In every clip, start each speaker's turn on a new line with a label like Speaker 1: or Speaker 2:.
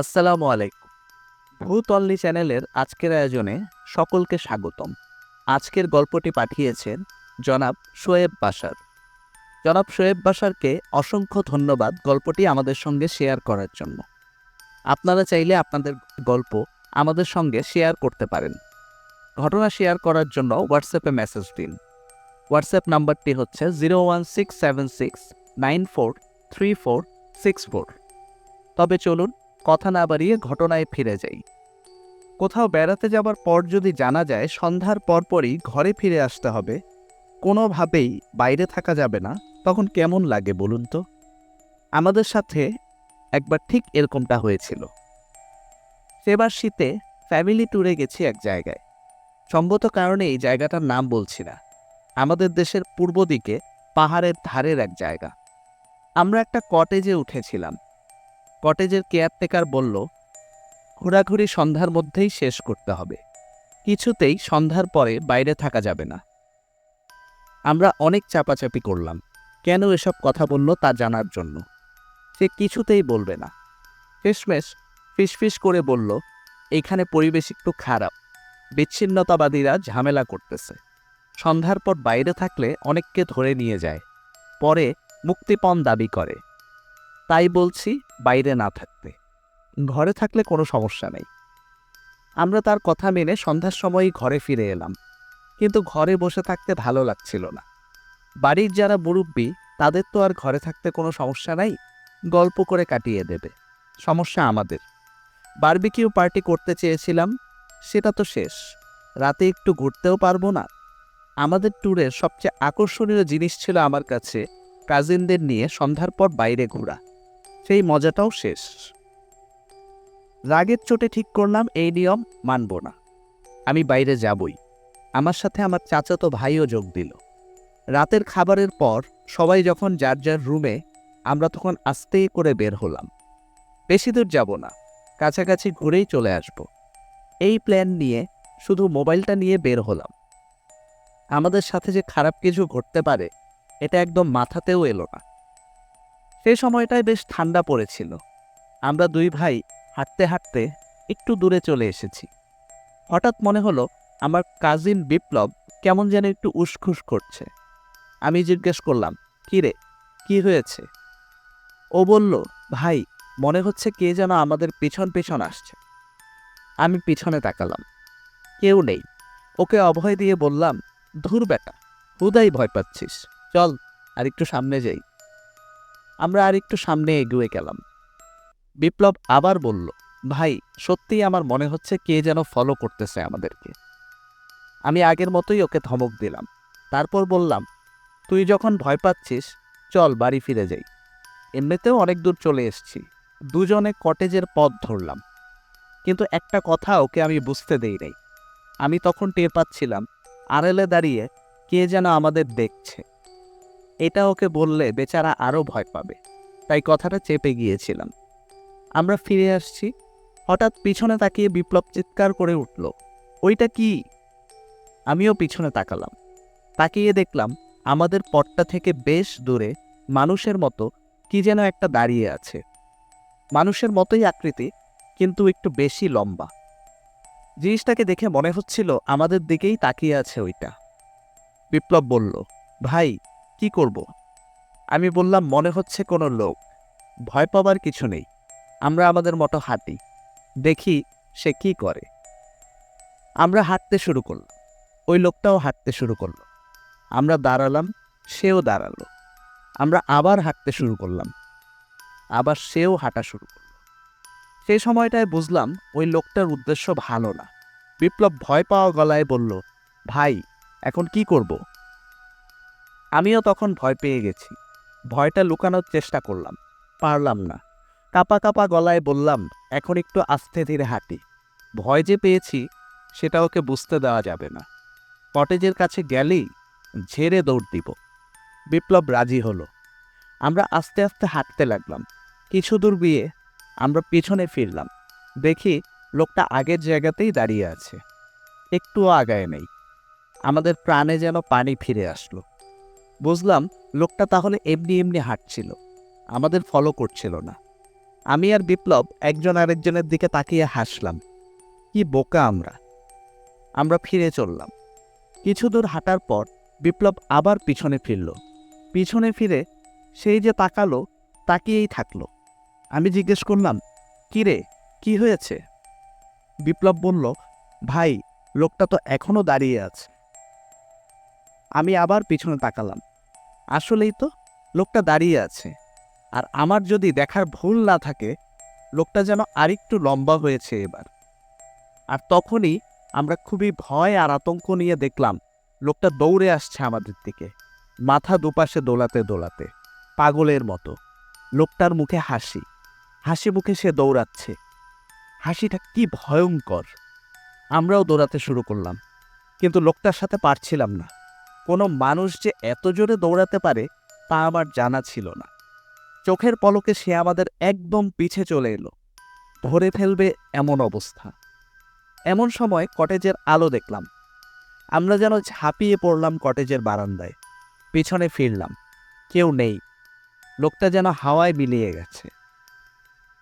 Speaker 1: আসসালামু আলাইকুম। ভূতল্লি চ্যানেলের আজকের আয়োজনে সকলকে স্বাগতম। আজকের গল্পটি পাঠিয়েছেন জনাব শোয়েব বাসার। জনাব শোয়েব বাসারকে অসংখ্য ধন্যবাদ গল্পটি আমাদের সঙ্গে শেয়ার করার জন্য। আপনারা চাইলে আপনাদের গল্প আমাদের সঙ্গে শেয়ার করতে পারেন। ঘটনা শেয়ার করার জন্য হোয়াটসঅ্যাপে মেসেজ দিন। হোয়াটসঅ্যাপ নাম্বারটি হচ্ছে zero one six seven six nine four three four six four. তবে চলুন কথা না বাড়িয়ে ঘটনায় ফিরে যাই। কোথাও বেড়াতে যাবার পর যদি জানা যায় সন্ধ্যার পরপরই ঘরে ফিরে আসতে হবে, কোনোভাবেই বাইরে থাকা যাবে না, তখন কেমন লাগে বলুন তো? আমাদের সাথে একবার ঠিক এরকমটা হয়েছিল। সেবার শীতে ফ্যামিলি ট্যুরে গেছি এক জায়গায়। সম্ভবত কারণে এই জায়গাটার নাম বলছি না। আমাদের দেশের পূর্ব দিকে পাহাড়ের ধারের এক জায়গা। আমরা একটা কটেজে উঠেছিলাম। কটেজের কেয়ারটেকার বলল, ঘোরাঘুরি সন্ধ্যার মধ্যেই শেষ করতে হবে। কিছুতেই সন্ধ্যার পরে বাইরে থাকা যাবে না। আমরা অনেক চাপাচাপি করলাম। কেন এসব কথা বলল তা জানার জন্য। সে কিছুতেই বলবে না। শেষমেশ ফিসফিস করে বলল, এখানে পরিবেশ একটু খারাপ। বিচ্ছিন্নতাবাদীরা ঝামেলা করতেছে। সন্ধ্যার পর বাইরে থাকলে অনেককে ধরে নিয়ে যায়। পরে মুক্তিপণ দাবি করে। তাই বলছি বাইরে না থাকতে। ঘরে থাকলে কোনো সমস্যা নেই। আমরা তার কথা মেনে সন্ধ্যার সময়ই ঘরে ফিরে এলাম। কিন্তু ঘরে বসে থাকতে ভালো লাগছিল না। বাড়ির যারা মুরব্বী, তাদের তো আর ঘরে থাকতে কোনো সমস্যা নাই। গল্প করে কাটিয়ে দেবে। সমস্যা আমাদের। বারবিকিউ পার্টি করতে চেয়েছিলাম, সেটা তো শেষ। রাতে একটু ঘুরতেও পারব না। আমাদের ট্যুরের সবচেয়ে আকর্ষণীয় জিনিস ছিল আমার কাছে কাজিনদের নিয়ে সন্ধ্যার পর বাইরে ঘোরা। সেই মজাটাও শেষ। রাগের চোটে ঠিক করলাম, এই নিয়ম মানব না। আমি বাইরে যাবই। আমার সাথে আমার চাচাতো ভাইও যোগ দিল। রাতের খাবারের পর সবাই যখন যার যার রুমে, আমরা তখন আস্তে করে বের হলাম। বেশি দূর যাব না। কাছাকাছি ঘুরেই চলে আসব। এই প্ল্যান নিয়ে শুধু মোবাইলটা নিয়ে বের হলাম। আমাদের সাথে যে খারাপ কিছু ঘটতে পারে, এটা একদম মাথাতেও এলো না। সেই সময়টায় বেশ ঠান্ডা পড়েছিল। আমরা দুই ভাই হাঁটতে হাঁটতে একটু দূরে চলে এসেছি। হঠাৎ মনে হলো, আমার কাজিন বিপ্লব কেমন যেন একটু উসখুস করছে। আমি জিজ্ঞেস করলাম, কী রে, কী হয়েছে? ও বলল, ভাই, মনে হচ্ছে কে যেন আমাদের পিছন পিছন আসছে। আমি পিছনে তাকালাম। কেউ নেই। ওকে অভয় দিয়ে বললাম, ধুর বেটা, হুদাই ভয় পাচ্ছিস। চল আর একটু সামনে যাই। আমরা আর একটু সামনে এগিয়ে গেলাম। বিপ্লব আবার বলল, ভাই, সত্যিই আমার মনে হচ্ছে কে যেন ফলো করতেছে আমাদেরকে। আমি আগের মতোই ওকে ধমক দিলাম। তারপর বললাম, তুই যখন ভয় পাচ্ছিস, চল বাড়ি ফিরে যাই। এমনিতেও অনেক দূর চলে এসেছি। দুজনে কটেজের পথ ধরলাম। কিন্তু একটা কথা ওকে আমি বুঝতে দেই নাই। আমি তখন টের পাচ্ছিলাম, আড়েলে দাঁড়িয়ে কে যেন আমাদের দেখছে। এটা ওকে বললে বেচারা আরও ভয় পাবে। তাই কথাটা চেপে গিয়েছিলাম। আমরা ফিরে আসছি। হঠাৎ পিছনে তাকিয়ে বিপ্লব চিৎকার করে উঠল, ওইটা কি? আমিও পিছনে তাকালাম। তাকিয়ে দেখলাম আমাদের পটটা থেকে বেশ দূরে মানুষের মতো কি যেন একটা দাঁড়িয়ে আছে। মানুষের মতোই আকৃতি, কিন্তু একটু বেশি লম্বা। জিনিসটাকে দেখে মনে হচ্ছিল আমাদের দিকেই তাকিয়ে আছে ওইটা। বিপ্লব বলল, ভাই কি করব? আমি বললাম, মনে হচ্ছে কোনো লোক। ভয় পাবার কিছু নেই। আমরা আমাদের মতো হাঁটি। দেখি সে কি করে। আমরা হাঁটতে শুরু করলাম। ওই লোকটাও হাঁটতে শুরু করল। আমরা দাঁড়ালাম, সেও দাঁড়াল। আমরা আবার হাঁটতে শুরু করলাম। আবার সেও হাঁটা শুরু করল। সেই সময়টায় বুঝলাম, ওই লোকটার উদ্দেশ্য ভালো না। বিপ্লব ভয় পাওয়া গলায় বলল, ভাই, এখন কি করব? আমিও তখন ভয় পেয়ে গেছি। ভয়টা লুকানোর চেষ্টা করলাম। পারলাম না। কাপা কাপা গলায় বললাম, এখন একটু আস্তে ধীরে হাঁটি। ভয় যে পেয়েছি, সেটা ওকে বুঝতে দেওয়া যাবে না। কটেজের কাছে গেলেই ঝেড়ে দৌড় দিব। বিপ্লব রাজি হলো। আমরা আস্তে আস্তে হাঁটতে লাগলাম। কিছু দূর গিয়ে আমরা পিছনে ফিরলাম। দেখি লোকটা আগের জায়গাতেই দাঁড়িয়ে আছে। একটুও আগায় নেই। আমাদের প্রাণে যেন পানি ফিরে আসলো। বুঝলাম লোকটা তাহলে এমনি এমনি হাঁটছিল। আমাদের ফলো করছিল না। আমি আর বিপ্লব একজন আরেকজনের দিকে তাকিয়ে হাসলাম। কি বোকা আমরা। আমরা ফিরে চললাম। কিছু দূর হাঁটার পর বিপ্লব আবার পিছনে ফিরল। পিছনে ফিরে সেই যে তাকালো, তাকিয়েই থাকল। আমি জিজ্ঞেস করলাম, কি রে, কি হয়েছে? বিপ্লব বলল, ভাই, লোকটা তো এখনও দাঁড়িয়ে আছে। আমি আবার পিছনে তাকালাম। আসলেই তো, লোকটা দাঁড়িয়ে আছে। আর আমার যদি দেখার ভুল না থাকে, লোকটা যেন আরেকটু লম্বা হয়েছে এবার। আর তখনই আমরা খুবই ভয় আর আতঙ্ক নিয়ে দেখলাম, লোকটা দৌড়ে আসছে আমাদের দিকে, মাথা দুপাশে দোলাতে দোলাতে, পাগলের মতো। লোকটার মুখে হাসি হাসি মুখে সে দৌড়াচ্ছে। হাসিটা কি ভয়ঙ্কর! আমরাও দৌড়াতে শুরু করলাম, কিন্তু লোকটার সাথে পারছিলাম না। কোনো মানুষ যে এত জোরে দৌড়াতে পারে তা আমার জানা ছিল না। চোখের পলকে সে আমাদের একদম পিছে চলে এলো। ধরে ফেলবে এমন অবস্থা। এমন সময় কটেজের আলো দেখলাম। আমরা যেন ঝাঁপিয়ে পড়লাম কটেজের বারান্দায়। পিছনে ফিরলাম। কেউ নেই। লোকটা যেন হাওয়ায় মিলিয়ে গেছে।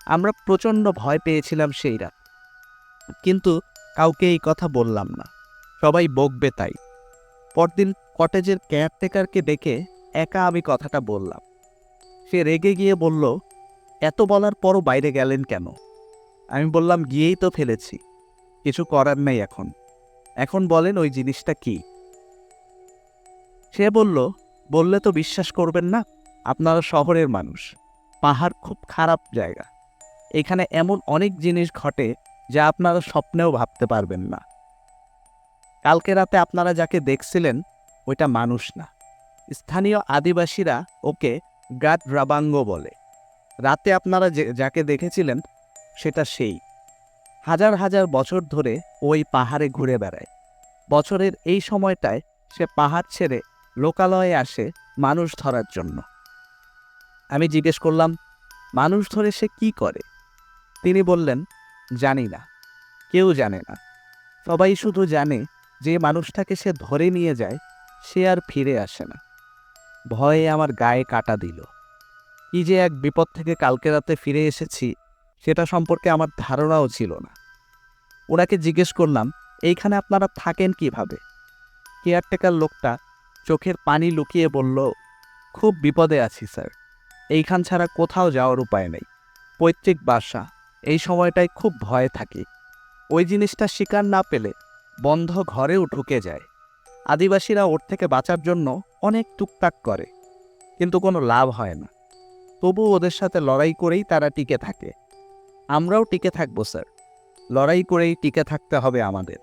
Speaker 1: আমরা প্রচণ্ড ভয় পেয়েছিলাম সেই রাত। কিন্তু কাউকে এই কথা বললাম না। সবাই বকবে তাই। পরদিন কটেজের কেয়ারটেকারকে ডেকে একা আমি কথাটা বললাম। সে রেগে গিয়ে বলল, এত বলার পরও বাইরে গেলেন কেন? আমি বললাম, গিয়েই তো ফেলেছি। কিছু করার নেই এখন। এখন বলেন ওই জিনিসটা কি? সে বলল, বললে তো বিশ্বাস করবেন না, আপনারা শহরের মানুষ। পাহাড় খুব খারাপ জায়গা। এখানে এমন অনেক জিনিস ঘটে যা আপনারা স্বপ্নেও ভাবতে পারবেন না। কালকে রাতে আপনারা যাকে দেখছিলেন ওইটা মানুষ না। স্থানীয় আদিবাসীরা ওকে গাট রাবাঙ্গ বলে। রাতে আপনারা যে, যাকে দেখেছিলেন, সেটা সেই। হাজার হাজার বছর ধরে ওই পাহাড়ে ঘুরে বেড়ায়। বছরের এই সময়টায় সে পাহাড় ছেড়ে লোকালয়ে আসে মানুষ ধরার জন্য। আমি জিজ্ঞেস করলাম, মানুষ ধরে সে কি করে? তিনি বললেন, জানি না। কেউ জানে না। সবাই শুধু জানে যে মানুষটাকে সে ধরে নিয়ে যায় সে আর ফিরে আসে না। ভয়ে আমার গায়ে কাটা দিল। কি যে এক বিপদ থেকে কালকে রাতে ফিরে এসেছি, সেটা সম্পর্কে আমার ধারণাও ছিল না। ওনাকে জিজ্ঞেস করলাম, এইখানে আপনারা থাকেন কীভাবে? কেয়ারটেকার লোকটা চোখের পানি লুকিয়ে বলল, খুব বিপদে আছি, স্যার। এইখান ছাড়া কোথাও যাওয়ার উপায় নেই। পৈতৃক বাসা, এই সময়টায় খুব ভয়ে থাকি। ওই জিনিসটা শিকার না পেলে বন্ধ ঘরেও ঢুকে যায়। আদিবাসীরা ওর থেকে বাঁচার জন্য অনেক টুকটাক করে, কিন্তু কোনো লাভ হয় না। তবু ওদের সাথে লড়াই করেই তারা টিকে থাকে। আমরাও টিকে থাকব, স্যার। লড়াই করেই টিকে থাকতে হবে আমাদের।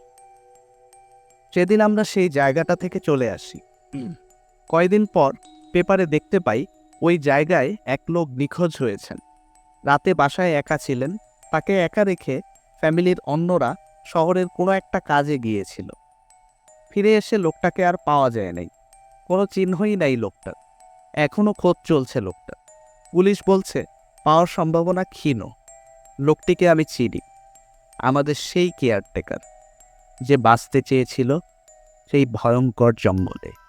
Speaker 1: সেদিন আমরা সেই জায়গাটা থেকে চলে আসি। কয়দিন পর পেপারে দেখতে পাই ওই জায়গায় এক লোক নিখোঁজ হয়েছেন। রাতে বাসায় একা ছিলেন, তাকে একা রেখে ফ্যামিলির অন্যরা শহরের কোনো একটা কাজে গিয়েছিল। ফিরে এসে লোকটাকে আর পাওয়া যায় নাই। কোনো চিহ্নই নাই লোকটার। এখনও খোঁজ চলছে লোকটা পুলিশ বলছে, পাওয়ার সম্ভাবনা ক্ষীণ। লোকটিকে আমি চিনি। আমাদের সেই কেয়ারটেকার। যে বাঁচতে চেয়েছিল সেই ভয়ঙ্কর জঙ্গলে।